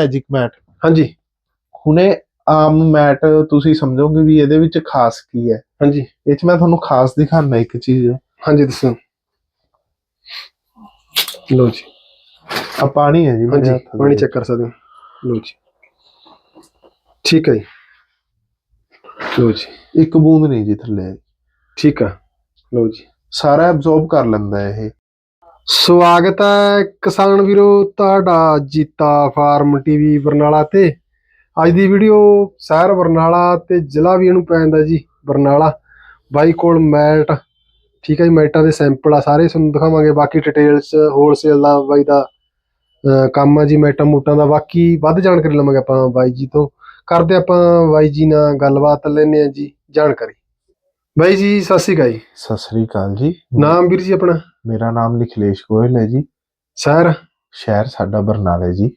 Magic mat ਹਾਂਜੀ। ਹੁਣੇ ਆਮ mat ਤੁਸੀਂ ਸਮਝੋਗੇ ਵੀ ਇਹਦੇ ਵਿੱਚ ਖਾਸ ਕੀ ਹੈ। ਹਾਂਜੀ। ਇਹ ਚ ਮੈਂ ਤੁਹਾਨੂੰ ਖਾਸ ਦਿਖਾਣਾ ਇੱਕ ਚੀਜ਼। ਹਾਂਜੀ ਦੱਸੋ। ਲੋ ਜੀ। ਆ ਪਾਣੀ ਹੈ ਜੀ ਹਾਂਜੀ ਪਾਣੀ। ਚੈੱਕ ਕਰ ਸਕਦੇ ਹੋ। ਲੋ ਜੀ। ਠੀਕ ਹੈ ਜੀ। ਲੋ ਜੀ। ਇੱਕ ਬੂੰਦ ਨਹੀਂ ਜੀ ਥੱਲੇ। ਠੀਕ ਆ। ਲੋ ਜੀ। ਸਾਰਾ ਐਬਜ਼ੌਰਬ ਕਰ ਲੈਂਦਾ ਹੈ ਇਹ। ਸਵਾਗਤ ਹੈ ਕਿਸਾਨ ਵੀਰੋ, ਤੁਹਾਡਾ ਜੀਤਾ ਫਾਰਮ ਟੀਵੀ ਬਰਨਾਲਾ ਤੇ। ਅੱਜ ਦੀ ਵੀਡੀਓ ਸ਼ਹਿਰ ਬਰਨਾਲਾ ਤੇ ਜ਼ਿਲ੍ਹਾ ਵੀ ਇਹਨੂੰ ਪੈਂਦਾ ਜੀ, ਬਰਨਾਲਾ। ਬਾਈ ਕੋਲ ਮੈਟ ਠੀਕ ਹੈ ਜੀ ਮੈਟਾਂ ਦੇ ਸੈਂਪਲ ਆ ਸਾਰੇ, ਤੁਹਾਨੂੰ ਦਿਖਾਵਾਂਗੇ। ਬਾਕੀ ਡਿਟੇਲਸ ਹੋਲਸੇਲ ਦਾ, ਬਾਈ ਦਾ ਕੰਮ ਆ ਜੀ ਮੈਟਾਂ ਮੂਟਾਂ ਦਾ। ਬਾਕੀ ਵੱਧ ਜਾਣਕਾਰੀ ਲਵਾਂਗੇ ਆਪਾਂ ਬਾਈ ਜੀ ਤੋਂ। ਕਰਦੇ ਆਪਾਂ ਬਾਈ ਜੀ ਨਾਲ ਗੱਲਬਾਤ ਲੈਣੇ ਆ ਜੀ, ਜਾਣਕਾਰੀ। ਬਾਈ ਜੀ ਸਤਿ ਸ਼੍ਰੀ ਅਕਾਲ ਜੀ। ਸਤਿ ਸ੍ਰੀ ਅਕਾਲ ਜੀ। ਨਾਮ ਵੀਰ ਜੀ ਆਪਣਾ? ਮੇਰਾ ਨਾਮ ਨਿਖਿਲੇਸ਼ ਗੋਇਲ ਹੈ ਜੀ। ਸ਼ਹਿਰ? ਸ਼ਹਿਰ ਸਾਡਾ ਬਰਨਾਲਾ ਹੈ ਜੀ।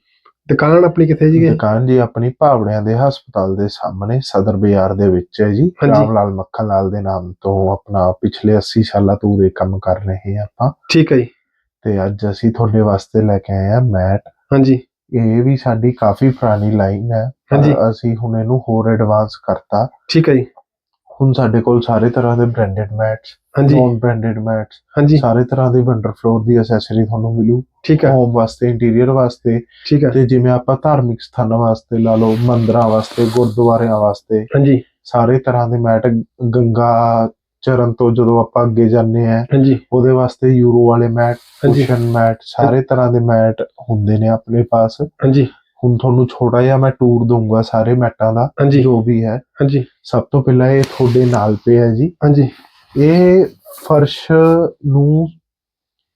ਦੁਕਾਨ ਆਪਣੀ ਕਿੱਥੇ ਜੀ? ਦੁਕਾਨ ਜੀ ਆਪਣੀ ਭਾਵੜਿਆਂ ਦੇ ਹਸਪਤਾਲ ਦੇ ਸਾਹਮਣੇ ਸਦਰ ਬਾਜ਼ਾਰ ਦੇ ਵਿੱਚ ਹੈ ਜੀ। ਹਾਂਜੀ। ਰਾਮ ਲਾਲ ਮੱਖਣ ਲਾਲ ਦੇ ਨਾਮ ਤੋਂ ਆਪਣਾ ਪਿਛਲੇ 80 ਸਾਲਾਂ ਤੋਂ ਇਹ ਕੰਮ ਕਰ ਰਹੇ ਹਾਂ ਆਪਾਂ। ਠੀਕ ਹੈ ਜੀ। ਤੇ ਅੱਜ ਅਸੀਂ ਤੁਹਾਡੇ ਵਾਸਤੇ ਲੈ ਕੇ ਆਏ ਹਾਂ ਮੈਟ। ਹਾਂਜੀ। ਇਹ ਵੀ ਸਾਡੀ ਕਾਫੀ ਪੁਰਾਣੀ ਲਾਈਨ ਹੈ। ਪਰ ਹਾਂਜੀ। ਅਸੀਂ ਹੁਣ ਇਹਨੂੰ ਹੋਰ ਐਡਵਾਂਸ ਕਰਤਾ। ਠੀਕ ਹੈ ਜੀ। ਹੁਣ ਸਾਡੇ ਕੋਲ ਸਾਰੇ ਤਰ੍ਹਾਂ ਦੇ ਬ੍ਰਾਂਡਡ ਮੈਟਸ ਹਾਂਜੀ। ਨੌਨ ਬ੍ਰਾਂਡਡ ਮੈਟਸ ਹਾਂਜੀ। ਸਾਰੇ ਤਰ੍ਹਾਂ ਦੀ ਵੰਡਰ ਫਲੋਰ ਦੀ ਐਸੈਸਰੀ ਤੁਹਾਨੂੰ ਮਿਲੂ। ਠੀਕ ਹੈ। ਹੋਮ ਵਾਸਤੇ ਇੰਟੀਰੀਅਰ ਵਾਸਤੇ। ਠੀਕ ਹੈ। ਤੇ ਜਿਵੇਂ ਆਪਾਂ ਧਾਰਮਿਕ ਸਥਾਨਾਂ ਵਾਸਤੇ ਲਾ ਲਓ ਮੰਦਰਾਂ ਵਾਸਤੇ ਗੁਰਦੁਆਰਿਆਂ ਵਾਸਤੇ ਹਾਂਜੀ। ਸਾਰੇ ਤਰ੍ਹਾਂ ਦੇ ਮੈਟ ਗੰਗਾ ਚਰਨ ਤੋਂ ਜਦੋਂ ਆਪਾਂ ਅੱਗੇ ਜਾਂਦੇ ਆ ਹਾਂਜੀ। ਉਹਦੇ ਵਾਸਤੇ ਯੂਰੋ ਵਾਲੇ ਮੈਟ ਹਾਂਜੀ। ਕੁਸ਼ਨ ਮੈਟ ਸਾਰੇ ਤਰ੍ਹਾਂ ਦੇ ਮੈਟ ਹੁੰਦੇ ਨੇ ਆਪਣੇ ਪਾਸ। ਹਾਂਜੀ। ਹੁਣ ਤੁਹਾਨੂੰ ਛੋਟਾ ਜਿਹਾ ਮੈਂ ਟੂਰ ਦਊਂਗਾ ਸਾਰੇ ਮੈਟਾਂ ਦਾ ਹਾਂਜੀ। ਜੋ ਵੀ ਹੈ। ਹਾਂਜੀ। ਸਭ ਤੋਂ ਪਹਿਲਾਂ ਇਹ ਤੁਹਾਡੇ ਨਾਲ ਪਿਆ ਜੀ। ਹਾਂਜੀ। ਇਹ ਫਰਸ਼ ਨੂੰ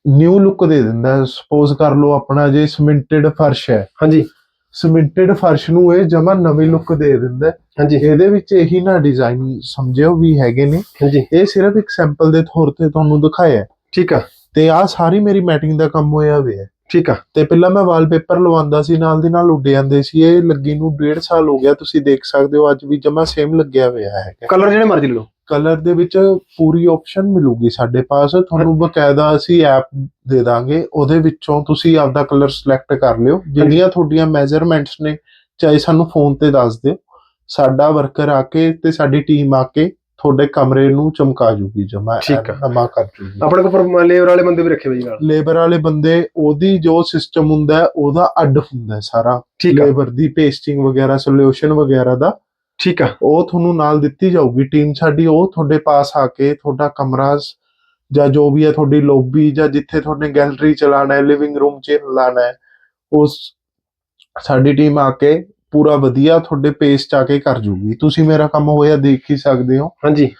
ਨਿਊ ਲੁੱਕ ਦੇ ਦਿੰਦਾ ਹੈ। ਸਪੋਜ਼ ਕਰ ਲਓ ਆਪਣਾ ਜੇ ਸਿਮੈਂਟਡ ਫਰਸ਼ ਹੈ। ਹਾਂਜੀ। ਸਿਮੈਂਟਡ ਫਰਸ਼ ਨੂੰ ਇਹ ਜਮਾ ਨਵੀਂ ਲੁੱਕ ਦੇ ਦਿੰਦਾ ਹੈ। ਹਾਂਜੀ। ਇਹਦੇ ਵਿੱਚ ਇਹੀ ਨਾ ਡਿਜ਼ਾਈਨ ਸਮਝਿਓ ਵੀ ਹੈਗੇ ਨੇ। ਹਾਂਜੀ। ਇਹ ਸਿਰਫ ਇੱਕ ਸੈਂਪਲ ਦੇ ਤੌਰ ਤੇ ਤੁਹਾਨੂੰ ਦਿਖਾਇਆ ਹੈ। ਠੀਕ ਆ। ਤੇ ਆਹ ਸਾਰੀ ਮੇਰੀ ਮੈਟਿੰਗ ਦਾ ਕੰਮ ਹੋਇਆ ਹੋਇਆ ਹੈ। ਠੀਕ ਆ। ਤੇ ਪਹਿਲਾਂ ਮੈਂ ਵਾਲਪੇਪਰ ਲਵਾਉਂਦਾ ਸੀ ਨਾਲ ਦੀ ਨਾਲ ਉੱਡ ਜਾਂਦੇ ਸੀ। ਇਹ ਲੱਗੀ ਨੂੰ ਡੇਢ ਸਾਲ ਹੋ ਗਿਆ ਤੁਸੀਂ ਦੇਖ ਸਕਦੇ ਹੋ ਅੱਜ ਵੀ ਜਮਾ ਸੇਮ ਲੱਗਿਆ ਹੋਇਆ ਹੈ ਕਲਰ ਜਿਹੜੇ ਮਰਜ਼ੀ ਲਓ। ਕਲਰ ਦੇ ਵਿੱਚ ਪੂਰੀ ਆਪਸ਼ਨ ਮਿਲੂਗੀ ਸਾਡੇ ਪਾਸ। ਤੁਹਾਨੂੰ ਬਕਾਇਦਾ ਅਸੀਂ ਐਪ ਦੇ ਦਾਂਗੇ ਉਹਦੇ ਵਿੱਚੋਂ ਤੁਸੀਂ ਆਪਦਾ ਕਲਰ ਸਿਲੈਕਟ ਕਰ ਲਿਓ। ਜਿਹੜੀਆਂ ਤੁਹਾਡੀਆਂ ਮੈਜ਼ਰਮੈਂਟਸ ਨੇ ਚਾਹੇ ਸਾਨੂੰ ਫੋਨ ਤੇ ਦੱਸ ਦਿਓ। ਸਾਡਾ ਵਰਕਰ ਆ ਕੇ ਤੇ ਸਾਡੀ ਟੀਮ ਆ ਕੇ ਤੁਹਾਡੇ ਕਮਰੇ ਨੂੰ ਚਮਕਾ ਜੂਗੀ ਜਮਾ ਠੀਕ ਆ। ਨਮਾ ਕਰ ਜੂਗੀ। ਆਪਣੇ ਕੋਲ ਪਰ ਲੇਬਰ ਵਾਲੇ ਬੰਦੇ ਵੀ ਰੱਖੇ ਹੋਏ ਜੀ ਨਾਲ। ਲੇਬਰ ਵਾਲੇ ਬੰਦੇ ਉਹਦੀ ਜੋ ਸਿਸਟਮ ਹੁੰਦਾ ਹੈ, ਉਹਦਾ ਅੱਡ ਹੁੰਦਾ ਹੈ ਸਾਰਾ। ਠੀਕ ਆ। ਲੇਬਰ ਦੀ ਪੇਸਟਿੰਗ ਵਗੈਰਾ ਸੋਲੂਸ਼ਨ ਵਗੈਰਾ ਦਾ। ਠੀਕ ਆ। ਉਹ ਤੁਹਾਨੂੰ ਨਾਲ ਦਿੱਤੀ ਜਾਊਗੀ ਟੀਮ ਸਾਡੀ ਉਹ ਤੁਹਾਡੇ ਪਾਸ ਆ ਕੇ ਤੁਹਾਡਾ ਕਮਰਾ ਸ- ਜਾਂ ਜੋ ਵੀ ਹੈ ਤੁਹਾਡੀ ਲੌਬੀ ਜਾਂ ਜਿੱਥੇ ਤੁਹਾਡੇ ਗੈਲਰੀ ਚਲਾਣਾ ਹੈ ਲਿਵਿੰਗ ਰੂਮ ਚ ਲਾਣਾ ਹੈ ਉਸ ਸਾਡੀ ਟੀਮ ਆ ਕੇ ਪੂਰਾ ਵਧੀਆ ਤੁਹਾਡੇ ਪੇਸ ਚ ਆ ਕੇ ਕਰ ਜੂਗੀ। ਤੁਸੀਂ ਮੇਰਾ ਕੰਮ ਹੋਇਆ ਦੇਖ ਹੀ ਸਕਦੇ ਹੋ। ਹਾਂਜੀ।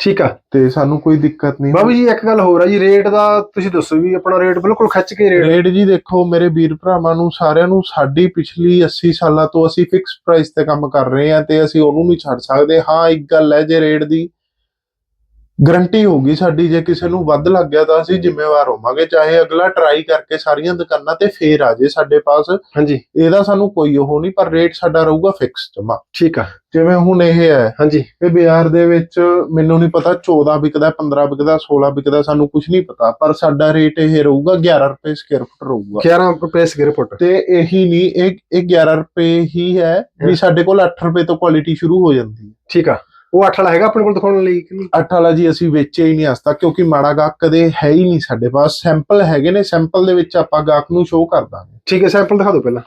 ਠੀਕ ਆ। ਤੇ ਸਾਨੂੰ ਕੋਈ ਦਿੱਕਤ ਨਹੀਂ। ਬਾਬੂ ਜੀ ਇੱਕ ਗੱਲ ਹੋਰ ਆ ਜੀ ਰੇਟ ਦਾ ਤੁਸੀਂ ਦੱਸੋ ਵੀ ਆਪਣਾ ਰੇਟ ਬਿਲਕੁਲ ਖਿੱਚ ਕੇ ਰੇਟ ਰੇਟ ਜੀ ਦੇਖੋ ਮੇਰੇ ਵੀਰ ਭਰਾਵਾਂ ਨੂੰ ਸਾਰਿਆਂ ਨੂੰ ਸਾਡੀ ਪਿਛਲੀ 80 ਸਾਲਾਂ ਤੋਂ ਅਸੀਂ ਫਿਕਸ ਪ੍ਰਾਈਸ ਤੇ ਕੰਮ ਕਰ ਰਹੇ ਹਾਂ ਤੇ ਅਸੀਂ ਉਹਨੂੰ ਨਹੀਂ ਛੱਡ ਸਕਦੇ। ਹਾਂ ਇੱਕ ਗੱਲ ਹੈ ਜੇ ਰੇਟ ਦੀ ਗਰੰਟੀ ਹੋਗੀ ਸਾਡੀ ਜੇ ਕਿਸੇ ਨੂੰ ਵੱਧ ਲੱਗ ਗਿਆ ਤਾਂ ਅਸੀਂ ਜ਼ਿੰਮੇਵਾਰ ਹੋਵਾਂਗੇ ਚਾਹੇ ਅਗਲਾ ਟਰਾਈ ਕਰਕੇ ਸਾਰੀਆਂ ਦੁਕਾਨਾਂ ਤੇ ਫੇਰ ਆ ਜੇ ਸਾਡੇ ਪਾਸ। ਹਾਂਜੀ। ਇਹਦਾ ਸਾਨੂੰ ਕੋਈ ਉਹ ਨਹੀਂ ਪਰ ਰੇਟ ਸਾਡਾ ਰਹੂਗਾ ਫਿਕਸ ਜਮਾ। ਠੀਕ ਆ। ਜਿਵੇਂ ਹੁਣ ਇਹ ਹੈ ਹਾਂਜੀ। ਇਹ ਬਾਜ਼ਾਰ ਦੇ ਵਿੱਚ ਮੈਨੂੰ ਨਹੀਂ ਪਤਾ 14 ਵਿਕਦਾ 15 ਵਿਕਦਾ 16 ਵਿਕਦਾ ਸਾਨੂੰ ਕੁਝ ਨਹੀਂ ਪਤਾ ਪਰ ਸਾਡਾ ਰੇਟ ਇਹ ਰਹੂਗਾ 11 ਰੁਪਏ ਸਕੁਅਰ ਫੁੱਟ ਰਹੂਗਾ। 11 ਰੁਪਏ ਸਕੁਅਰ ਫੁੱਟ ਤੇ ਇਹੀ ਨਹੀਂ ਇਹ ਇਹ 11 ਰੁਪਏ ਹੀ ਹੈ ਵੀ ਸਾਡੇ ਕੋਲ 8 ਰੁਪਏ ਤੋਂ ਕੁਆਲਿਟੀ ਸ਼ੁਰੂ ਹੋ ਜਾਂਦੀ ਹੈ। ਠੀਕ ਆ। ਉਹ 8 ਵਾਲਾ ਹੈਗਾ ਆਪਣੇ ਕੋਲ ਦਿਖਾਉਣ ਲਈ ਕਿ ਨਹੀਂ? 8 ਵਾਲਾ ਜੀ ਅਸੀਂ ਵੇਚਿਆ ਹੀ ਨਹੀਂ ਅੱਜ ਤੱਕ ਕਿਉਂਕਿ ਮਾੜਾ ਗਾਹਕ ਕਦੇ ਹੈ ਹੀ ਨਹੀਂ ਸਾਡੇ ਪਾਸ। ਸੈਂਪਲ ਹੈਗੇ ਨੇ ਸੈਂਪਲ ਦੇ ਵਿੱਚ ਆਪਾਂ ਗਾਹਕ ਨੂੰ ਸ਼ੋਅ ਕਰ ਦਾਂਗੇ। ਠੀਕ ਹੈ ਸੈਂਪਲ ਦਿਖਾ ਦਿਓ ਪਹਿਲਾਂ।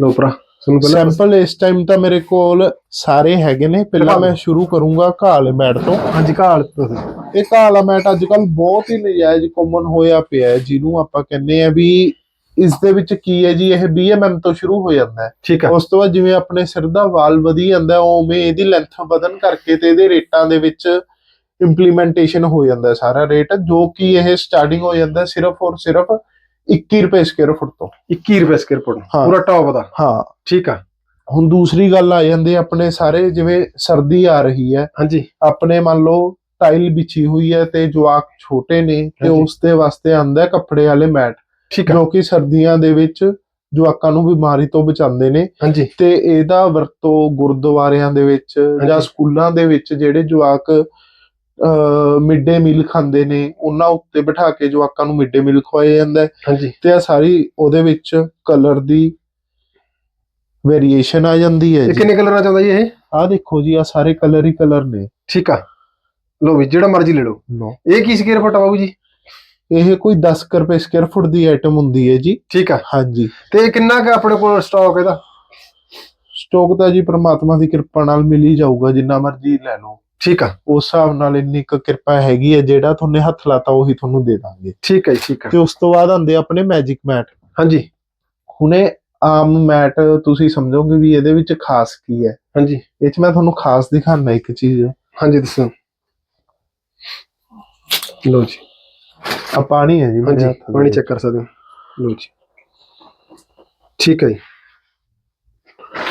ਲਓ ਭਰਾ ਤੁਹਾਨੂੰ ਪਹਿਲਾਂ ਸੈਂਪਲ ਇਸ ਟਾਈਮ ਤਾਂ ਮੇਰੇ ਕੋਲ ਸਾਰੇ ਹੈਗੇ ਨੇ। ਪਹਿਲਾਂ ਮੈਂ। ਸ਼ੁਰੂ ਕਰੂੰਗਾ ਘਾਲੇ ਮੈਟ ਤੋਂ। ਹਾਂਜੀ ਘਾਲ। ਤੁਸੀਂ ਇਹ ਘਾਲਾ ਮੈਟ ਅੱਜ ਕੱਲ ਬਹੁਤ ਹੀ ਨਜਾਇਜ਼ ਕਾਮਨ ਹੋਇਆ ਪਿਆ ਜਿਹਨੂੰ ਆਪਾਂ ਕਹਿੰਦੇ ਆ ਵੀ ਇਸ ਦੇ ਵਿੱਚ ਕੀ ਹੈ ਜੀ ਇਹ BMM ਤੋਂ ਸ਼ੁਰੂ ਹੋ ਜਾਂਦਾ ਹੈ। ਠੀਕ ਆ ਉਸ ਤੋਂ ਬਾਅਦ ਜਿਵੇਂ ਆਪਣੇ ਸਿਰ ਦਾ ਵਾਲ ਵਧੀ ਜਾਂਦਾ ਹੈ, ਉਵੇਂ ਇਹਦੀ ਲੈਂਥ ਵਧਣ ਕਰਕੇ ਤੇ ਇਹਦੇ ਰੇਟਾਂ ਦੇ ਵਿੱਚ ਇੰਪਲੀਮੈਂਟੇਸ਼ਨ ਹੋ ਜਾਂਦਾ ਹੈ ਸਾਰਾ ਰੇਟ ਜੋ ਕਿ ਇਹ ਸਟਾਰਟਿੰਗ ਹੋ ਜਾਂਦਾ ਹੈ ਸਿਰਫ ਔਰ ਸਿਰਫ 21 ਰੁਪਏ ਸਕੁਅਰ ਫੁੱਟ ਤੋਂ। 21 ਰੁਪਏ ਸਕੁਅਰ ਫੁੱਟ ਹਾਂ। ਪੂਰਾ ਟੌਪ ਦਾ। ਹਾਂ। ਠੀਕ ਆ। ਹੁਣ ਦੂਸਰੀ ਗੱਲ ਆ ਜਾਂਦੀ ਹੈ ਆਪਣੇ ਸਾਰੇ ਜਿਵੇਂ ਸਰਦੀ ਆ ਰਹੀ ਹੈ ਹਾਂਜੀ। ਆਪਣੇ ਮੰਨ ਲਓ ਟਾਈਲ ਵਿਛੀ ਹੋਈ ਹੈ ਤੇ ਜਵਾਕ ਛੋਟੇ ਨੇ ਤੇ। ਉਸ ਦੇ ਵਾਸਤੇ ਆਂਦਾ ਹੈ ਕੱਪੜੇ ਵਾਲੇ ਮੈਟ। ਠੀਕ ਆ। ਜੋ ਕਿ ਸਰਦੀਆਂ ਦੇ ਵਿੱਚ ਜਵਾਕਾਂ ਨੂੰ ਬਿਮਾਰੀ ਤੋਂ ਬਚਾਉਂਦੇ ਨੇ। ਹਾਂਜੀ। ਤੇ ਇਹਦਾ ਵਰਤੋਂ ਗੁਰਦੁਆਰਿਆਂ ਦੇ ਵਿੱਚ ਜਾਂ। ਸਕੂਲਾਂ ਦੇ ਵਿੱਚ ਜਿਹੜੇ ਜਵਾਕ ਮਿਡ ਡੇ ਮੀਲ ਖਾਂਦੇ ਨੇ ਉਹਨਾਂ ਉੱਤੇ ਬਿਠਾ ਕੇ ਜਵਾਕਾਂ ਨੂੰ ਮਿਡ ਡੇ ਮੀਲ ਖਵਾਇਆ ਜਾਂਦਾ ਹੈ। ਹਾਂਜੀ। ਤੇ ਆ ਸਾਰੀ ਉਹਦੇ ਵਿੱਚ ਕਲਰ ਦੀ ਵੇਰੀਏਸ਼ਨ ਆ ਜਾਂਦੀ ਹੈ ਜੀ। ਕਿੰਨੇ ਕਲਰਾਂ ਚ ਆਉਂਦਾ ਜੀ ਇਹ? ਆ ਦੇਖੋ ਜੀ ਆ ਸਾਰੇ ਕਲਰ ਹੀ ਕਲਰ ਨੇ। ਠੀਕ ਆ। ਲਓ ਵੀ ਜਿਹੜਾ ਮਰਜ਼ੀ ਲੈ ਲਓ। ਇਹ ਕੀ ਸਕੁਅਰ ਫੁੱਟ ਆ ਜੀ? ਇਹ ਕੋਈ 10 ਕੁ ਰੁਪਏ ਸਕੁਅਰ ਫੁੱਟ ਦੀ ਆਈਟਮ ਹੁੰਦੀ ਹੈ ਜੀ। ਠੀਕ ਆ। ਹਾਂਜੀ। ਤੇ ਕਿੰਨਾ ਕੁ ਆਪਣੇ ਕੋਲ ਸਟਾਕ ਇਹਦਾ? ਸਟਾਕ ਤਾਂ ਜੀ ਪ੍ਰਮਾਤਮਾ ਦੀ ਕਿਰਪਾ ਨਾਲ ਮਿਲ ਹੀ ਜਾਊਗਾ ਜਿੰਨਾ ਮਰਜ਼ੀ ਲੈ ਲਓ। ਠੀਕ ਆ। ਉਸ ਹਿਸਾਬ ਨਾਲ ਇੰਨੀ ਕੁ ਕਿਰਪਾ ਹੈਗੀ ਹੈ ਜਿਹੜਾ ਤੁਹਾਨੇ ਹੱਥ ਲਾਤਾ ਉਹੀ ਤੁਹਾਨੂੰ ਦੇ ਦਾਂਗੇ। ਠੀਕ ਹੈ ਠੀਕ ਆ। ਤੇ ਉਸ ਤੋਂ ਬਾਅਦ ਆਉਂਦੇ ਆਪਣੇ ਮੈਜਿਕ ਮੈਟ ਹਾਂਜੀ। ਹੁਣੇ ਆਮ ਮੈਟ ਤੁਸੀਂ ਸਮਝੋਗੇ ਵੀ ਇਹਦੇ ਵਿੱਚ ਖਾਸ ਕੀ ਹੈ। ਹਾਂਜੀ। ਇਹ ਚ ਮੈਂ ਤੁਹਾਨੂੰ ਖਾਸ ਦਿਖਾਣਾ ਇੱਕ ਚੀਜ਼। ਹਾਂਜੀ ਦੱਸੋ। ਲਓ ਜੀ। ਆ ਪਾਣੀ ਹੈ ਜੀ ਮੇਰੇ ਹਾਂਜੀ ਹੱਥ ਦੇ ਪਾਣੀ ਵਿੱਚ। ਚੈੱਕ ਕਰ ਸਕਦੇ ਹੋ। ਲਓ ਜੀ। ਠੀਕ ਹੈ ਜੀ।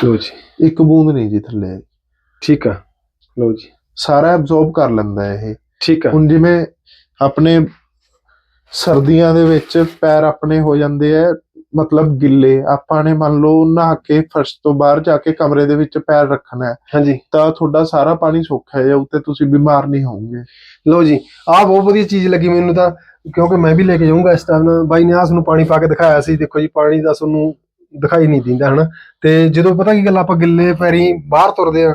ਲਓ ਜੀ। ਇੱਕ ਬੂੰਦ ਨਹੀਂ ਜੀ ਥੱਲੇ। ਠੀਕ ਆ। ਲਓ ਜੀ। ਸਾਰਾ ਐਬਜ਼ੌਰਬ ਕਰ ਲੈਂਦਾ ਹੈ ਇਹ। ਠੀਕ ਆ। ਹੁਣ ਜਿਵੇਂ ਆਪਣੇ ਸਰਦੀਆਂ ਦੇ ਵਿੱਚ ਪੈਰ ਆਪਣੇ ਹੋ ਜਾਂਦੇ ਆ ਮਤਲਬ ਗਿੱਲੇ ਆਪਾਂ ਨੇ ਮੰਨ ਲਓ ਨਹਾ ਕੇ ਫਰਸ਼ ਤੋਂ ਬਾਹਰ ਜਾ ਕੇ ਕਮਰੇ ਦੇ ਵਿੱਚ ਪੈਰ ਰੱਖਣਾ ਹੈ ਹਾਂਜੀ। ਤਾਂ ਤੁਹਾਡਾ ਸਾਰਾ ਪਾਣੀ ਸੌਖਾ ਹੈ ਉੱਤੇ ਤੁਸੀਂ ਬਿਮਾਰ ਨਹੀਂ ਹੋਵੋਗੇ? ਲਓ ਜੀ ਆਹ ਬਹੁਤ ਵਧੀਆ ਚੀਜ਼ ਲੱਗੀ ਮੈਨੂੰ ਤਾਂ ਕਿਉਂਕਿ ਮੈਂ ਵੀ ਲੈ ਕੇ ਜਾਊਂਗਾ ਇਸ ਟਾਈਮ ਬਾਈ ਨੇ ਆਹ ਨੂੰ ਪਾਣੀ ਪਾ ਕੇ ਦਿਖਾਇਆ ਸੀ ਦੇਖੋ ਜੀ ਪਾਣੀ ਦਾ ਤੁਹਾਨੂੰ ਦਿਖਾਈ ਨਹੀਂ ਦਿੰਦਾ ਹਨਾ? ਤੇ ਜਦੋਂ ਪਤਾ ਕੀ ਗੱਲ ਆਪਾਂ ਗਿੱਲੇ ਪੈਰੀ ਬਾਹਰ ਤੁਰਦੇ ਆ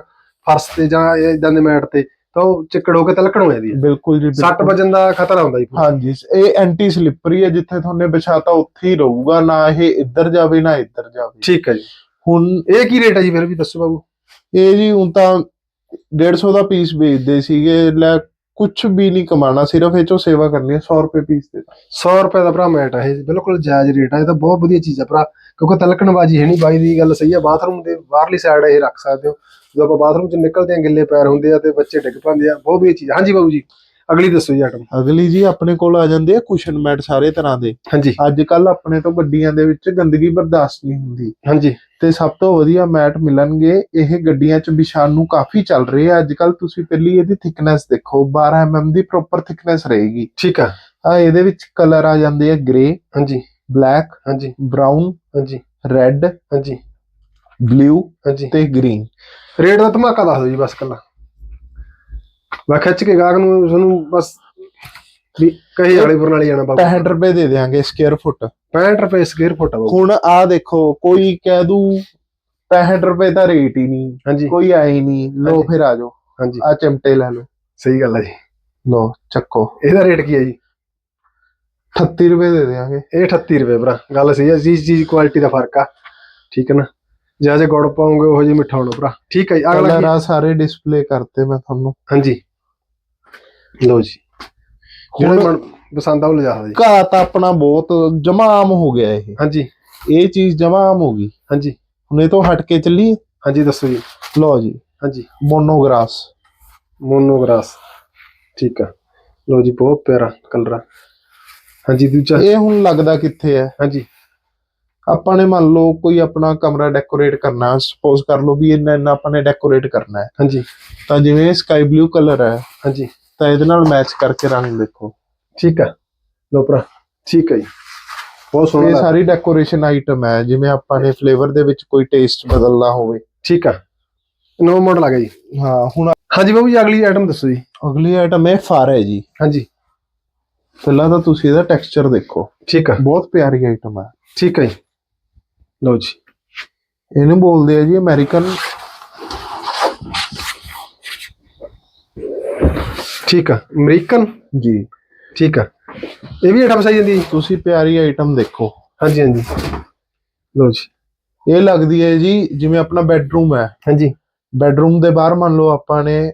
ਫਰਸ਼ ਤੇ ਜਾਂ ਇਦਾਂ ਦੇ ਮੈਟ ਤੇ ਤਾਂ ਉਹ ਚਿੱਕੜ ਹੋ ਕੇ ਤਲਕਣ ਹੋ ਜਾਂਦੀ ਹੈ ਬਿਲਕੁਲ ਜੀ ਸੱਟ ਬਿਲਕੁਲ। ਵੱਜਣ ਦਾ ਖਤਰਾ ਹੁੰਦਾ ਜੀ। ਹਾਂਜੀ ਇਹ ਐਂਟੀ ਸਲਿੱਪਰੀ ਹੈ ਜਿੱਥੇ ਤੁਹਾਨੇ ਵਿਛਾਤਾ ਉੱਥੇ ਹੀ ਰਹੂਗਾ ਨਾ ਇਹ ਇੱਧਰ ਜਾਵੇ ਨਾ ਇੱਧਰ ਜਾਵੇ। ਠੀਕ ਹੈ ਜੀ। ਹੁਣ ਇਹ ਕੀ ਰੇਟ ਹੈ ਜੀ ਫਿਰ ਵੀ ਦੱਸੋ ਬਾਬੂ। ਇਹ ਜੀ ਹੁਣ ਤਾਂ 150 ਦਾ ਪੀਸ ਵੇਚਦੇ ਸੀਗੇ ਲੈ ਕੁਝ ਵੀ ਨਹੀਂ ਕਮਾਣਾ ਸਿਰਫ ਇਹ ਚੋਂ ਸੇਵਾ ਕਰਨੀ ਹੈ 100 ਰੁਪਏ ਪੀਸ ਦੇ 100 ਰੁਪਏ ਦਾ ਭਰਾ ਮੈਟ ਹੈ ਇਹ ਬਿਲਕੁਲ ਜਾਇਜ਼ ਰੇਟ ਹੈ ਇਹ ਤਾਂ ਬਹੁਤ ਵਧੀਆ ਚੀਜ਼ ਹੈ ਭਰਾ ਕਿਉਂਕਿ ਤਲਕਣਬਾਜੀ ਹੈ ਨਹੀਂ ਬਾਈ ਦੀ ਗੱਲ ਸਹੀ ਹੈ ਬਾਥਰੂਮ ਦੇ ਬਾਹਰਲੀ ਸਾਈਡ ਇਹ ਰੱਖ ਸਕਦੇ ਹੋ। ਜਦੋਂ ਆਪਾਂ ਬਾਥਰੂਮ ਚ ਨਿਕਲਦੇ ਹਾਂ ਗਿੱਲੇ ਪੈਰ ਹੁੰਦੇ ਆ ਤੇ ਬੱਚੇ ਡਿੱਗ ਪੈਂਦੇ ਆ ਬਹੁਤ ਵਧੀਆ ਚੀਜ਼। ਹਾਂਜੀ ਬਾਬੂ ਜੀ ਅਗਲੀ ਦੱਸੋ ਜੀ ਆਟਮ ਅਗਲੀ ਜੀ ਆਪਣੇ ਕੋਲ ਆ ਜਾਂਦੇ ਆ ਕੁਸ਼ਨ ਮੈਟ ਸਾਰੇ ਤਰ੍ਹਾਂ ਦੇ। ਹਾਂਜੀ। ਅੱਜ ਕੱਲ ਆਪਣੇ ਤੋਂ ਗੱਡੀਆਂ ਦੇ ਵਿੱਚ ਗੰਦਗੀ ਬਰਦਾਸ਼ਤ ਨਹੀਂ ਹੁੰਦੀ। ਹਾਂਜੀ। ਤੇ ਸਭ ਤੋਂ ਵਧੀਆ ਮੈਟ ਮਿਲਣਗੇ ਇਹ ਗੱਡੀਆਂ 'ਚ ਵਿਛਾਣ ਨੂੰ ਕਾਫੀ ਚੱਲ ਰਹੇ ਆ। ਅੱਜ ਕੱਲ ਤੁਸੀਂ ਪਹਿਲੀ ਇਹਦੀ ਥਿਕਨੈਸ ਦੇਖੋ 12 mm ਦੀ ਪ੍ਰੋਪਰ ਥਿਕਨੈਸ ਰਹੇਗੀ। ਠੀਕ ਆ। ਆ ਇਹਦੇ ਵਿੱਚ ਕਲਰ ਆ ਜਾਂਦੇ ਆ ਗ੍ਰੇ ਹਾਂਜੀ। ਬਲੈਕ ਹਾਂਜੀ। ਬਰਾਊਨ ਹਾਂਜੀ। ਰੈੱਡ ਹਾਂਜੀ। ਬਲੂ ਹਾਂਜੀ। ਤੇ ਗ੍ਰੀਨ ਰੇਟ ਦਾ ਧਮਾਕਾ ਦੱਸ ਦਿਓ ਜੀ ਬਸ ਕੱਲਾ ਮੈਂ ਖਿੱਚ ਕੇ ਗਾਹਕ ਨੂੰ ਤੁਹਾਨੂੰ ਬਸ ਵੀ ਕਹੀ ਵਾਲੇ ਬਰਨਾਲੇ ਜਾਣਾ ਬਾਬੂ। 65 ਰੁਪਏ ਦੇ ਦੇਾਂਗੇ ਸਕੁਅਰ ਫੁੱਟ 65 ਰੁਪਏ ਸਕੁਅਰ ਫੁੱਟ ਆ ਬਾਬੂ। ਹੁਣ ਆ ਦੇਖੋ ਕੋਈ ਕਹਿ ਦੂ 65 ਰੁਪਏ ਦਾ ਰੇਟ ਹੀ ਨਹੀਂ। ਹਾਂਜੀ। ਕੋਈ ਆਏ ਨਹੀਂ। ਲੋ। ਫਿਰ ਆ ਜਾਓ। ਹਾਂਜੀ। ਆ ਚਮਟੇ ਲੈ ਲਓ। ਸਹੀ ਗੱਲ ਹੈ ਜੀ। ਲੋ ਚੱਕੋ। ਇਹਦਾ ਰੇਟ ਕੀ ਹੈ ਜੀ? 38 ਰੁਪਏ ਦੇ ਦੇਾਂਗੇ ਇਹ 38 ਰੁਪਏ ਭਰਾ। ਗੱਲ ਸਹੀ ਹੈ ਚੀਜ਼ ਚੀਜ਼ ਕੁਆਲਿਟੀ ਦਾ ਫ਼ਰਕ ਆ। ਠੀਕ ਹੈ ਨਾ? ਜੇ ਅਜੇ ਗੁੜ ਪਾਉਂਗੇ ਉਹ ਜਿਹੀ ਮਿੱਠਾ ਹੋਣਾ ਭਰਾ। ਠੀਕ ਹੈ ਜੀ ਅਗਲਾ ਕਲਰ ਕੀ? ਆ ਸਾਰੇ ਡਿਸਪਲੇ ਕਰਤੇ ਮੈਂ ਤੁਹਾਨੂੰ। ਹਾਂਜੀ। ਲਓ ਜੀ। ਜਿਹੜਾ ਮਨ ਪਸੰਦ ਆ ਉਹ ਲਿਜਾ ਜੀ। ਘਾਹ ਤਾਂ ਆਪਣਾ ਬਹੁਤ ਜਮਾਮ ਹੋ ਗਿਆ ਇਹ। ਹਾਂਜੀ। ਇਹ ਚੀਜ਼ ਜਮਾਮ ਹੋ ਗਈ। ਹਾਂਜੀ। ਹੁਣ ਇਹ ਤੋਂ ਹਟ ਕੇ ਚੱਲੀ ਹਾਂਜੀ ਦੱਸੋ ਜੀ। ਲਓ ਜੀ। ਹਾਂਜੀ। ਮੋਨੋਗ੍ਰਾਸ। ਮੋਨੋਗ੍ਰਾਸ। ਠੀਕ ਆ। ਲਓ ਜੀ ਬਹੁਤ ਪਿਆਰਾ ਕਲਰ ਆ। ਹਾਂਜੀ ਦੂਜਾ। ਇਹ ਹੁਣ ਲੱਗਦਾ ਕਿੱਥੇ ਹੈ ਹਾਂਜੀ। ਆਪਾਂ ਨੇ ਮੰਨ ਲਓ ਕੋਈ ਆਪਣਾ ਕਮਰਾ ਡੈਕੋਰੇਟ ਕਰਨਾ ਸਪੋਜ਼ ਕਰ ਲਓ ਵੀ ਇੰਨਾ ਇੰਨਾ ਆਪਾਂ ਨੇ ਡੈਕੋਰੇਟ ਕਰਨਾ ਹੈ। ਹਾਂਜੀ। ਤਾਂ ਜਿਵੇਂ ਸਕਾਈ ਬਲੂ ਕਲਰ ਹੈ ਹਾਂਜੀ। ਤਾਂ ਇਹਦੇ ਨਾਲ ਮੈਚ ਕਰਕੇ ਰੰਗ ਦੇਖੋ। ਠੀਕ ਆ ਲਓ ਭਰਾ ਠੀਕ ਹੈ ਜੀ। ਬਹੁਤ ਸੋਹਣਾ ਇਹ ਸਾਰੀ ਡੈਕੋਰੇਸ਼ਨ ਆਈਟਮ ਹੈ ਜਿਵੇਂ ਆਪਾਂ ਨੇ ਫਲੇਵਰ ਦੇ ਵਿੱਚ ਕੋਈ ਟੇਸਟ ਬਦਲਣਾ ਹੋਵੇ। ਠੀਕ ਆ ਨਵਾਂ ਮਾਡਲ ਆ ਗਿਆ ਜੀ। ਹਾਂ ਹੁਣ ਹਾਂਜੀ ਬਾਬੂ ਜੀ ਅਗਲੀ ਆਈਟਮ ਦੱਸੋ ਜੀ। ਅਗਲੀ ਆਈਟਮ ਹੈ ਫਾਰ ਹੈ ਜੀ। ਹਾਂਜੀ। ਪਹਿਲਾਂ ਤਾਂ ਤੁਸੀਂ ਇਹਦਾ ਟੈਕਸਚਰ ਦੇਖੋ। ਠੀਕ ਆ ਬਹੁਤ ਪਿਆਰੀ ਆਈਟਮ ਹੈ। ਠੀਕ ਹੈ ਜੀ। ਲਓ ਜੀ। ਇਹਨੂੰ ਬੋਲਦੇ ਆ ਜੀ ਅਮਰੀਕਨ। ਠੀਕ ਆ ਅਮਰੀਕਨ? ਜੀ। ਠੀਕ ਆ। ਇਹ ਵੀ ਆਈਟਮ ਸਹੀ ਜਾਂਦੀ? ਜੀ ਤੁਸੀਂ ਪਿਆਰੀ ਆਈਟਮ ਦੇਖੋ। ਹਾਂਜੀ ਹਾਂਜੀ। ਲਓ ਜੀ। ਇਹ ਲੱਗਦੀ ਹੈ ਜੀ ਜਿਵੇਂ ਆਪਣਾ ਬੈੱਡਰੂਮ ਹੈ। ਹਾਂਜੀ। ਬੈੱਡਰੂਮ ਦੇ ਬਾਹਰ ਮੰਨ ਲਓ ਆਪਾਂ ਨੇ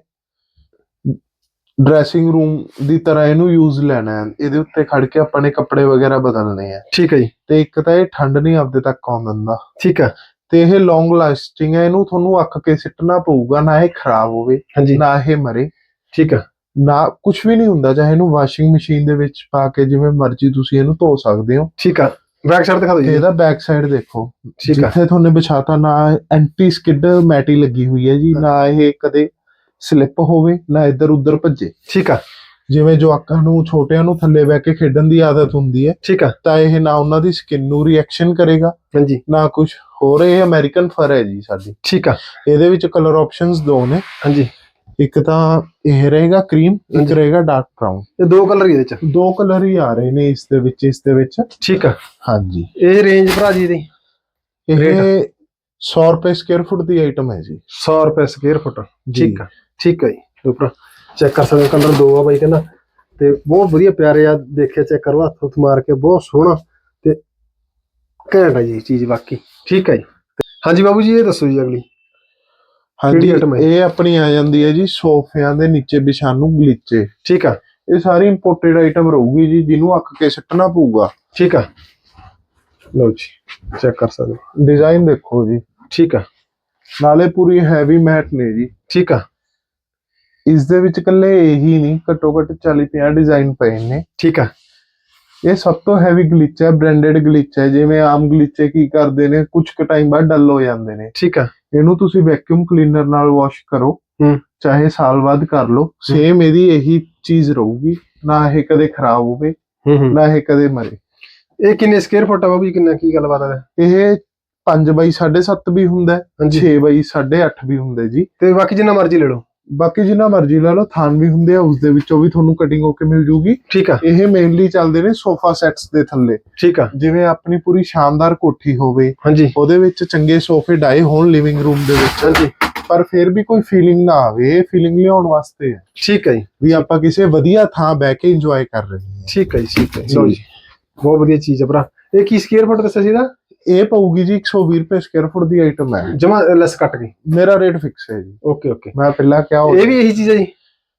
ਡਰੈਸਿੰਗ ਰੂਮ ਦੀ ਤਰ੍ਹਾਂ ਇਹਨੂੰ ਯੂਜ਼ ਲੈਣਾ ਹੈ। ਇਹਦੇ ਉੱਤੇ ਖੜ ਕੇ ਆਪਾਂ ਨੇ ਕੱਪੜੇ ਵਗੈਰਾ ਬਦਲਨੇ ਆ ਠੀਕ ਹੈ ਜੀ। ਤੇ ਇੱਕ ਤਾਂ ਇਹ ਠੰਡ ਨਹੀਂ ਆਪਦੇ ਤੱਕ ਆਉਣ ਦਿੰਦਾ। ਠੀਕ ਆ ਤੇ ਇਹ ਲੌਂਗ ਲਾਸਟਿੰਗ ਹੈ ਇਹਨੂੰ ਤੁਹਾਨੂੰ ਅੱਕ ਕੇ ਸਿੱਟਣਾ ਪਊਗਾ ਨਾ ਇਹ ਖਰਾਬ ਹੋਵੇ ਨਾ ਇਹ ਮਰੇ। ਠੀਕ ਆ ਨਾ ਕੁਝ ਵੀ ਨਹੀਂ ਹੁੰਦਾ ਚਾਹੇ ਇਹਨੂੰ ਵਾਸ਼ਿੰਗ ਮਸ਼ੀਨ ਦੇ ਵਿੱਚ ਪਾ ਕੇ ਜਿਵੇਂ ਮਰਜ਼ੀ ਤੁਸੀਂ ਇਹਨੂੰ ਧੋ ਸਕਦੇ ਹੋ। ਠੀਕ ਆ ਬੈਕ ਸਾਈਡ ਦਿਖਾ ਦਿਓ ਜੀ। ਇਹਦਾ ਬੈਕ ਸਾਈਡ ਦੇਖੋ। ਜਿੱਥੇ ਤੁਹਾਨੂੰ ਵਿਛਾਤਾ ਨਾ ਐਂਟੀ ਸਕਿਡ ਮੈਟੀ ਲੱਗੀ ਹੋਈ ਹੈ ਜੀ ਨਾ ਇਹ ਕਦੇ ਸਲਿੱਪ ਹੋਵੇ ਨਾ ਇੱਧਰ ਉੱਧਰ ਭੱਜੇ। ਠੀਕ ਆ ਜਿਵੇਂ ਜਵਾਕਾਂ ਨੂੰ ਛੋਟਿਆਂ ਨੂੰ ਥੱਲੇ ਬਹਿ ਕੇ ਖੇਡਣ ਦੀ ਆਦਤ ਹੁੰਦੀ ਹੈ ਠੀਕ ਆ। ਤਾਂ ਇਹ ਨਾ ਉਹਨਾਂ ਦੀ ਸਕਿਨ ਨੂੰ ਰਿਐਕਸ਼ਨ ਕਰੇਗਾ ਹਾਂਜੀ। ਨਾ ਕੁਝ ਹੋਰ ਇਹ ਅਮਰੀਕਨ ਫਰ ਹੈ ਜੀ ਸਾਡੀ। ਠੀਕ ਆ। ਇਹਦੇ ਵਿੱਚ ਕਲਰ ਆਪਸ਼ਨਸ ਦੋ ਨੇ। ਹਾਂਜੀ। ਇੱਕ ਤਾਂ ਇਹ ਰਹੇਗਾ ਕਰੀਮ ਇੱਕ। ਰਹੇਗਾ ਡਾਰਕ ਬ੍ਰਾਊਨ ਇਹ ਦੋ ਕਲਰ ਹੀ ਇਹਦੇ ਚ? ਦੋ ਕਲਰ ਹੀ ਆ ਰਹੇ ਨੇ ਇਸ ਦੇ ਵਿੱਚ ਇਸ ਦੇ ਵਿੱਚ। ਠੀਕ ਆ। ਹਾਂਜੀ। ਇਹ ਰੇਂਜ ਭਰਾ ਜੀ ਦੀ ਇਹ 100 ਰੁਪਏ ਸਕੁਅਰ ਫੁੱਟ ਦੀ ਆਈਟਮ ਹੈ ਜੀ। 100 ਰੁਪਏ ਸਕੁਅਰ ਫੁੱਟ। ਠੀਕ ਆ। ਠੀਕ ਹੈ ਜੀ। ਉੱਪਰ ਚੈੱਕ ਕਰ ਸਕਦੇ ਕਲਰ ਦੋ ਆ ਬਾਈ ਕਹਿੰਦਾ। ਤੇ ਬਹੁਤ ਵਧੀਆ ਪਿਆਰੇ ਆ ਦੇਖਿਆ ਚੈੱਕ ਕਰੋ ਹੱਥ ਹੁੱਥ ਮਾਰ ਕੇ ਬਹੁਤ ਸੋਹਣਾ ਤੇ ਘੈਂਟ ਆ ਜੀ ਚੀਜ਼ ਬਾਕੀ। ਠੀਕ ਹੈ ਜੀ। ਹਾਂਜੀ ਬਾਬੂ ਜੀ ਇਹ ਦੱਸੋ ਜੀ ਅਗਲੀ। ਹਾਂਜੀ ਕਿਹੜੀ item ਹੈ? ਇਹ ਆਪਣੀ ਆ ਜਾਂਦੀ ਹੈ ਜੀ ਸੋਫਿਆਂ ਦੇ ਨੀਚੇ ਵਿਛਾਣ ਨੂੰ ਗਲੀਚੇ ਠੀਕ ਆ। ਇਹ ਸਾਰੀ ਇੰਪੋਰਟਡ ਆਈਟਮ ਰਹੂਗੀ ਜੀ ਜਿਹਨੂੰ ਅੱਕ ਕੇ ਸਿੱਟਣਾ ਪਊਗਾ। ਠੀਕ ਆ। ਲਓ ਜੀ ਚੈੱਕ ਕਰ ਸਕਦੇ ਹੋ। ਡਿਜ਼ਾਈਨ ਦੇਖੋ ਜੀ। ਠੀਕ ਆ। ਨਾਲੇ ਪੂਰੀ ਹੈਵੀ ਮੈਟ ਨੇ ਜੀ। ਠੀਕ ਆ। ਇਸ ਦੇ ਵਿੱਚ ਇਕੱਲੇ ਇਹੀ ਨਹੀਂ ਘੱਟੋ ਘੱਟ 40 50 ਡਿਜ਼ਾਈਨ ਪਏ ਨੇ। ਠੀਕ ਆ। ਇਹ ਸਭ ਤੋਂ ਹੈਵੀ ਗਲਿਚ ਹੈ ਬ੍ਰਾਂਡਡ ਗਲਿਚ ਹੈ ਜਿਵੇਂ ਆਮ ਗਲਿਚੇ ਕੀ ਕਰਦੇ ਨੇ ਕੁਝ ਕੁ ਟਾਈਮ ਬਾਅਦ ਡਲ ਹੋ ਜਾਂਦੇ ਨੇ। ਠੀਕ ਆ। ਇਹਨੂੰ ਤੁਸੀਂ ਵੈਕਿਊਮ ਕਲੀਨਰ ਨਾਲ ਵਾਸ਼ ਕਰੋ ਹੂੰ। ਚਾਹੇ ਸਾਲ ਬਾਅਦ ਕਰ ਲਓ। ਸੇਮ ਇਹਦੀ ਇਹੀ ਚੀਜ਼ ਰਹੂਗੀ ਨਾ ਇਹ ਕਦੇ ਖਰਾਬ ਹੋਵੇ ਹੂੰ ਹੂੰ। ਨਾ ਇਹ ਕਦੇ ਮਰੇ। ਇਹ ਕਿੰਨੇ ਸਕੁਅਰ ਫੁੱਟ ਆ ਬਾਬੂ ਜੀ ਕਿੰਨਾ ਕੀ ਗੱਲਬਾਤ ਹੈ ਇਹ 5 ਬਾਈ 7.5 ਵੀ ਹੁੰਦਾ ਹੈ ਹਾਂਜੀ। 6 ਬਾਈ 8.5 ਵੀ ਹੁੰਦਾ ਜੀ। ਤੇ ਬਾਕੀ ਜਿੰਨਾ ਮਰਜ਼ੀ ਲੈ ਲਓ। ਬਾਕੀ ਜਿੰਨਾ ਮਰਜ਼ੀ ਲੈ ਲਓ ਥਾਨ ਵੀ ਹੁੰਦੇ ਆ ਉਸ ਦੇ ਵਿੱਚੋਂ ਵੀ ਤੁਹਾਨੂੰ ਕਟਿੰਗ ਹੋ ਕੇ ਮਿਲ ਜੂਗੀ। ਠੀਕ ਆ। ਇਹ ਮੇਨਲੀ ਚੱਲਦੇ ਨੇ ਸੋਫਾ ਸੈਟਸ ਦੇ ਥੱਲੇ। ਠੀਕ ਆ। ਜਿਵੇਂ ਆਪਣੀ ਪੂਰੀ ਸ਼ਾਨਦਾਰ ਕੋਠੀ ਹੋਵੇ ਹਾਂਜੀ। ਉਹਦੇ ਵਿੱਚ ਚੰਗੇ ਸੋਫੇ ਡਾਏ ਹੋਣ ਲਿਵਿੰਗ ਰੂਮ ਦੇ ਵਿੱਚ। ਹਾਂਜੀ। ਪਰ ਫਿਰ ਵੀ ਕੋਈ ਫੀਲਿੰਗ ਨਾ ਆਵੇ ਇਹ ਫੀਲਿੰਗ ਲਿਆਉਣ ਵਾਸਤੇ ਹੈ ਠੀਕ ਹੈ ਜੀ। ਵੀ ਆਪਾਂ ਕਿਸੇ ਵਧੀਆ ਥਾਂ ਬਹਿ ਕੇ ਇੰਜੋਏ ਕਰ ਰਹੇ ਹਾਂ। ਠੀਕ ਹੈ ਜੀ ਠੀਕ ਹੈ। ਲਓ ਜੀ। ਬਹੁਤ ਵਧੀਆ ਚੀਜ਼ ਹੈ ਭਰਾ। ਇਹ ਕੀ ਸਕੁਅਰ ਫੁੱਟ ਦੱਸਿਆ ਸੀ ਦਾ ਇਹ ਪਊਗੀ ਜੀ 120 ਰੁਪਏ ਸਕੁਅਰ ਫੁੱਟ ਦੀ ਆਈਟਮ ਹੈ। ਜਮਾ ਲੈਸ ਕੱਟ ਗਈ ਮੇਰਾ ਰੇਟ ਫਿਕਸ ਹੈ ਜੀ। ਓਕੇ ਓਕੇ ਮੈਂ ਪਹਿਲਾਂ ਕਿਹਾ ਇਹ ਵੀ ਇਹੀ ਚੀਜ਼ ਹੈ ਜੀ?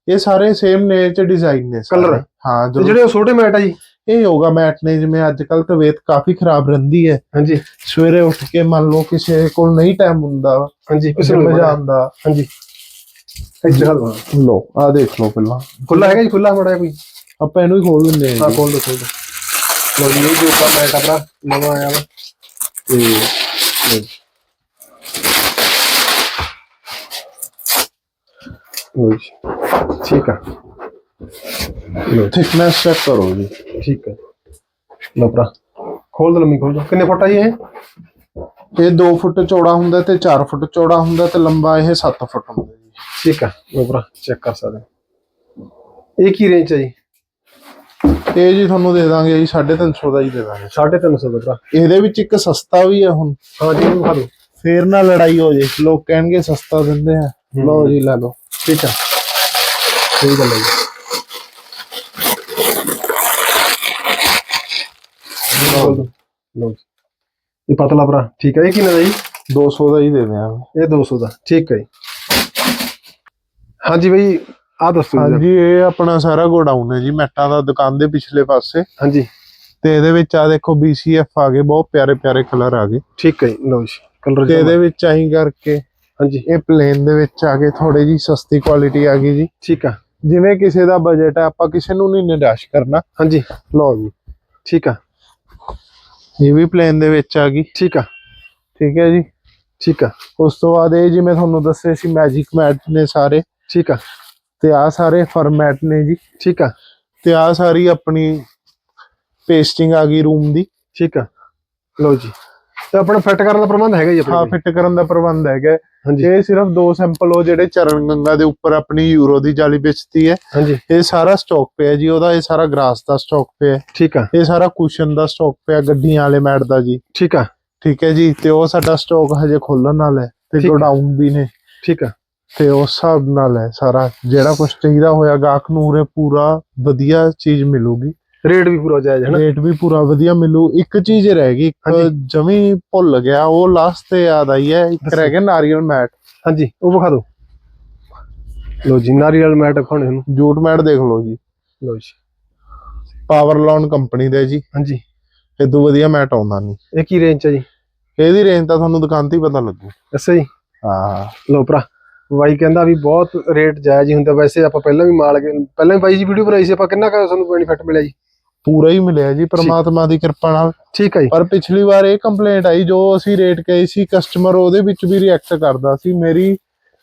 ਇਹ ਸਾਰੇ ਸੇਮ ਨੇ ਚ ਡਿਜ਼ਾਈਨ ਨੇ। Colour? ਹਾਂ ਜਿਹੜੇ ਉਹ ਛੋਟੇ ਮੈਟ ਆ ਜੀ? ਇਹ ਯੋਗਾ ਮੈਟ ਨੇ ਜਿਵੇਂ ਅੱਜ ਕੱਲ ਤਬੀਅਤ ਕਾਫੀ ਖਰਾਬ ਰਹਿੰਦੀ ਹੈ। ਹਾਂਜੀ। ਸਵੇਰੇ ਉੱਠ ਕੇ ਮੰਨ ਲਓ ਕਿਸੇ ਕੋਲ ਨਹੀਂ ਟਾਈਮ ਹੁੰਦਾ ਹਾਂਜੀ ਕਿਸੇ ਨੂੰ ਜਾਣ ਦਾ ਹਾਂਜੀ। ਇੱਥੇ ਦੋ ਲਓ ਆ ਦੇਖ ਲਓ ਪਹਿਲਾਂ। ਖੁੱਲਾ ਹੈਗਾ ਜੀ ਖੁੱਲਾ ਮੜਾ ਕੋਈ? ਆਪਾਂ ਇਹਨੂੰ ਹੀ ਖੋਲ ਦਿੰਦੇ ਹਾਂ ਹਾਂ। ਖੋਲ ਦੋ ਖੋਲ ਦੋ ਲਓ ਜੀ ਇਹ ਜੋ ਮੈਟ ਆ ਭਰਾ ਨਵਾਂ ਆਇਆ ਵਾ। ਤੇ ਜੀ। ਠੀਕ ਆ ਲਓ ਥਿਕਨੈਸ ਚੈੱਕ ਕਰੋ ਜੀ ਠੀਕ ਹੈ ਲਓ ਭਰਾ ਖੋਲ ਦੋ ਲੰਮੀ ਖੋਲ ਕਿੰਨੇ ਫੁੱਟ ਆ ਜੀ ਇਹ ਇਹ 2 ਫੁੱਟ ਚੌੜਾ ਹੁੰਦਾ ਤੇ 4 ਫੁੱਟ ਚੌੜਾ ਹੁੰਦਾ ਤੇ ਲੰਬਾ ਇਹ 7 ਫੁੱਟ ਹੁੰਦਾ ਜੀ ਠੀਕ ਆ ਲਓ ਭਰਾ ਚੈੱਕ ਕਰ ਸਕਦੇ ਇਹ ਕੀ ਰੇਂਜ ਹੈ ਜੀ ਇਹ ਜੀ ਤੁਹਾਨੂੰ ਦੇ ਦਾਂਗੇ ਜੀ 350 ਦਾ ਹੀ ਦੇ ਦਾਂਗੇ। 350 ਦਾ ਭਰਾ। ਇਹਦੇ ਵਿੱਚ ਇੱਕ ਸਸਤਾ ਵੀ ਹੈ ਹੁਣ। ਹਾਂ ਜੀ ਇਹਨੂੰ ਖਾ ਫੇਰ ਨਾ ਲੜਾਈ ਹੋ ਜੇ। ਲੋਕ ਕਹਿਣਗੇ ਸਸਤਾ ਦਿੰਦੇ ਆ। ਲਓ ਜੀ ਲੈ ਲਓ। ਠੀਕ ਆ। ਸਹੀ ਗੱਲ ਹੈ ਜੀ। ਲਓ ਇਹ ਪਤਲਾ ਭਰਾ। ਠੀਕ ਹੈ ਇਹ ਕਿੰਨਾ ਦਾ ਜੀ? 200 ਦਾ ਹੀ ਦੇ ਦਿਆਂਗੇ। ਇਹ 200 ਦਾ। ਠੀਕ ਹੈ ਜੀ। ਹਾਂਜੀ ਬਈ ਆ ਦੱਸੋ ਜੀ ਹਾਂਜੀ ਇਹ ਆਪਣਾ ਸਾਰਾ ਗੋਡਾਊਨ ਹੈ ਜੀ ਮੈਟਾਂ ਦਾ ਦੁਕਾਨ ਦੇ ਪਿਛਲੇ ਪਾਸੇ। ਹਾਂਜੀ। ਤੇ ਇਹਦੇ ਵਿੱਚ ਆ ਦੇਖੋ BCF ਆ ਗਏ ਬਹੁਤ ਪਿਆਰੇ ਪਿਆਰੇ ਕਲਰ ਆ ਗਏ। ਠੀਕ ਹੈ ਜੀ ਲਓ ਜੀ ਕਲਰ ਤੇ ਇਹਦੇ ਵਿੱਚ ਆਹੀ ਕਰਕੇ ਹਾਂਜੀ। ਇਹ ਪਲੇਨ ਦੇ ਵਿੱਚ ਆ ਗਏ ਥੋੜੇ ਜੀ ਸਸਤੀ ਕੁਆਲਿਟੀ ਆ ਗਈ ਜੀ। ਠੀਕ ਆ। ਜਿਵੇਂ ਕਿਸੇ ਦਾ ਬਜਟ ਹੈ ਆਪਾਂ ਕਿਸੇ ਨੂੰ ਨਹੀਂ ਨਿਰਾਸ਼ ਕਰਨਾ। ਹਾਂਜੀ। ਲਓ ਜੀ ਠੀਕ ਆ। ਇਹ ਵੀ ਪਲੇਨ ਦੇ ਵਿੱਚ ਆ ਗਈ। ਠੀਕ ਆ। ਠੀਕ ਹੈ ਜੀ। ਠੀਕ ਆ। ਉਸ ਤੋਂ ਬਾਅਦ ਇਹ ਜਿਵੇਂ ਤੁਹਾਨੂੰ ਦੱਸੇ ਸੀ ਮੈਜਿਕ ਮੈਟ ਨੇ ਸਾਰੇ। ਠੀਕ ਆ। ਤੇ ਆ ਸਾਰੇ ਫਰਮੈਟ ਨੇ ਜੀ। ਠੀਕ ਆ। ਤੇ ਆ ਸਾਰੀ ਆਪਣੀ ਪੇਸਟਿੰਗ ਆ ਗਈ ਰੂਮ ਦੀ। ਠੀਕ ਆ। ਲਓ ਜੀ। ਤੇ ਆਪਣਾ ਫਿੱਟ ਕਰਨ ਦਾ ਪ੍ਰਬੰਧ ਹੈਗਾ ਜੀ ਆਪਣੇ ਹਾਂ? ਫਿੱਟ ਕਰਨ ਦਾ ਪ੍ਰਬੰਧ ਹੈਗਾ। ਇਹ ਸਿਰਫ ਦੋ ਸੈਂਪਲ ਉਹ ਜਿਹੜੇ ਚਰਨ ਗੰਗਾ ਦੇ ਉੱਪਰ ਆਪਣੀ ਯੂਰੋ ਦੀ ਜਾਲੀ ਵੇਚਦੀ ਹੈ। ਹਾਂਜੀ। ਇਹ ਸਾਰਾ ਸਟਾਕ ਪਿਆ ਜੀ। ਉਹਦਾ ਇਹ ਸਾਰਾ ਗ੍ਰਾਸ ਦਾ ਸਟਾਕ ਪਿਆ। ਠੀਕ ਆ। ਇਹ ਸਾਰਾ ਕੁਸ਼ਨ ਦਾ ਸਟਾਕ ਪਿਆ ਗੱਡੀਆਂ ਵਾਲੇ ਮੈਟ ਦਾ ਜੀ। ਠੀਕ ਆ। ਠੀਕ ਹੈ ਜੀ। ਤੇ ਉਹ ਸਾਡਾ ਸਟਾਕ ਹਜੇ ਖੋਲਣ ਨਾਲ ਹੈ ਤੇ। ਗੋਡਾਊਨ ਵੀ ਨੇ। ਠੀਕ ਆ। ਤੇ ਉਸ ਹਿਸਾਬ ਨਾਲ ਹੈ ਸਾਰਾ। ਜਿਹੜਾ ਕੁਝ ਚਾਹੀਦਾ ਹੋਇਆ ਗਾਹਕ ਨੂੰ ਉਰੇ ਪੂਰਾ ਵਧੀਆ ਚੀਜ਼ ਮਿਲੂਗੀ। ਰੇਟ ਵੀ ਪੂਰਾ ਜਾਇਜ਼ ਹੈ ਨਾ? ਰੇਟ ਵੀ ਪੂਰਾ ਵਧੀਆ ਮਿਲੂ। ਇੱਕ ਚੀਜ਼ ਰਹਿ ਗਈ ਇੱਕ। ਜਮੀ ਭੁੱਲ ਗਿਆ ਉਹ ਲਾਸਟ ਤੇ ਯਾਦ ਆਈ ਹੈ। ਇੱਕ। ਰਹਿ ਗਿਆ ਨਾਰੀਅਲ ਮੈਟ। ਹਾਂਜੀ ਉਹ ਵਿਖਾ ਦਿਓ। ਲਓ ਜੀ ਨਾਰੀਅਲ ਮੈਟ ਖਾਣੇ ਨੂੰ ਜੂਟ ਮੈਟ ਦੇਖ ਲਓ ਜੀ। ਲਓ ਜੀ। ਪਾਵਰ ਲੋਨ ਕੰਪਨੀ ਦੇ ਜੀ। ਹਾਂਜੀ। ਇਦੋਂ ਵਧੀਆ ਮੈਟ ਆਉਂਦਾ ਨਹੀਂ। ਇਹ ਕੀ ਰੇਂਜ ਹੈ ਜੀ? ਇਹਦੀ ਰੇਂਜ ਤਾਂ ਤੁਹਾਨੂੰ ਦੁਕਾਨ ਤੇ ਹੀ ਪਤਾ ਲੱਗੂ। ਅੱਛਾ ਜੀ। ਹਾਂ। ਲਓ ਭਰਾ। ਬਾਈ ਕਹਿੰਦਾ ਵੀ ਬਹੁਤ ਰੇਟ ਜਾਇਜ਼ ਹੀ ਹੁੰਦਾ। ਵੈਸੇ ਆਪਾਂ ਪਹਿਲਾਂ ਵੀ ਮਾਲ ਪਹਿਲਾਂ ਵੀ ਬਾਈ ਜੀ ਵੀਡੀਓ ਬਣਾਈ ਸੀ ਆਪਾਂ ਕਿੰਨਾ ਕੁ ਤੁਹਾਨੂੰ ਬੈਨੀਫਿਟ ਮਿਲਿਆ ਜੀ? ਪੂਰਾ ਹੀ ਮਿਲਿਆ ਜੀ ਪ੍ਰਮਾਤਮਾ ਦੀ ਕਿਰਪਾ ਨਾਲ। ਠੀਕ ਹੈ ਜੀ। ਪਰ ਪਿਛਲੀ ਵਾਰ ਇਹ ਕੰਪਲੇਂਟ ਆਈ ਜੋ ਅਸੀਂ ਰੇਟ ਕਹੀ ਸੀ ਕਸਟਮਰ ਉਹਦੇ ਵਿੱਚ ਵੀ ਰਿਐਕਟ ਕਰਦਾ ਸੀ। ਮੇਰੀ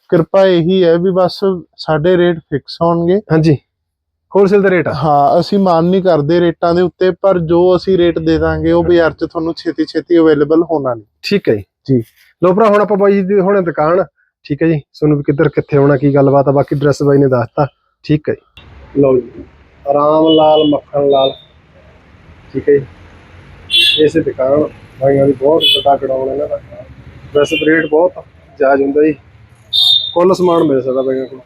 ਕਿਰਪਾ ਇਹੀ ਹੈ ਵੀ ਬਸ ਸਾਡੇ ਰੇਟ ਫਿਕਸ ਹੋਣਗੇ। ਹਾਂਜੀ। ਹੋਲਸੇਲ ਦਾ ਰੇਟ ਹਾਂ ਅਸੀਂ ਮਾਨ ਨਹੀਂ ਕਰਦੇ ਰੇਟਾਂ ਦੇ ਉੱਤੇ ਪਰ ਜੋ ਅਸੀਂ ਰੇਟ ਦੇ ਦਾਂਗੇ ਉਹ ਬਾਜ਼ਾਰ 'ਚ ਤੁਹਾਨੂੰ ਛੇਤੀ ਛੇਤੀ ਅਵੇਲੇਬਲ ਹੋਣਾ ਨਹੀਂ। ਠੀਕ ਹੈ ਜੀ। ਲਓ ਭਰਾ ਹੁਣ ਆਪਾਂ ਬਾਈ ਜੀ ਦੀ ਹੁਣੇ ਦੁਕਾਨ ਠੀਕ ਹੈ ਜੀ? ਤੁਹਾਨੂੰ ਵੀ ਕਿੱਧਰ ਕਿੱਥੇ ਆਉਣਾ, ਕੀ ਗੱਲਬਾਤ ਆ? ਬਾਕੀ ਡਰੈਸ ਬਾਈ ਨੇ ਦੱਸਤਾ। ਠੀਕ ਹੈ ਜੀ। ਲਓ ਜੀ, ਆਰਾਮ ਲਾਲ, ਮੱਖਣ ਲਾਲ। ਠੀਕ ਹੈ ਜੀ। ਇਸੇ ਦੁਕਾਨ ਬਾਈਆਂ ਦੀ ਬਹੁਤ ਵੱਡਾ ਗੜਾਉਣ ਇਹਨਾਂ ਦਾ। ਵੈਸੇ ਰੇਟ ਬਹੁਤ ਜਾਇਜ਼ ਹੁੰਦਾ ਜੀ। ਕੁੱਲ ਸਮਾਨ ਮਿਲ ਸਕਦਾ ਬਾਈਆਂ ਕੋਲ।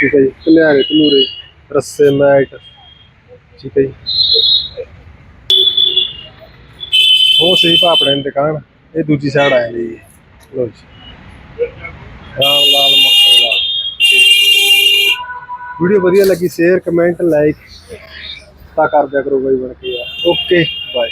ਠੀਕ ਹੈ ਜੀ। ਕਲਿਆਰੇ ਤਨੂਰੇ ਰੱਸੇ, ਮੈਟ। ਠੀਕ ਹੈ ਜੀ। ਉਹ ਸਹੀ ਭਾਪੜੇ ਦੀ ਦੁਕਾਨ, ਇਹ ਦੂਜੀ ਸਾਈਡ ਆ ਜਾਂਦੀ ਜੀ। ਲੋ ਜੀ। ਰਾਮ ਲਾਲ ਮੱਖਣ ਲਾਲ ਵੀਡੀਓ ਵਧੀਆ ਲੱਗੀ ਸ਼ੇਅਰ ਕਮੈਂਟ ਲਾਈਕ ਤਾਂ ਕਰ ਦਿਆ ਕਰੋ ਬਾਈ ਬਣ ਕੇ ਯਾਰ। Okay bye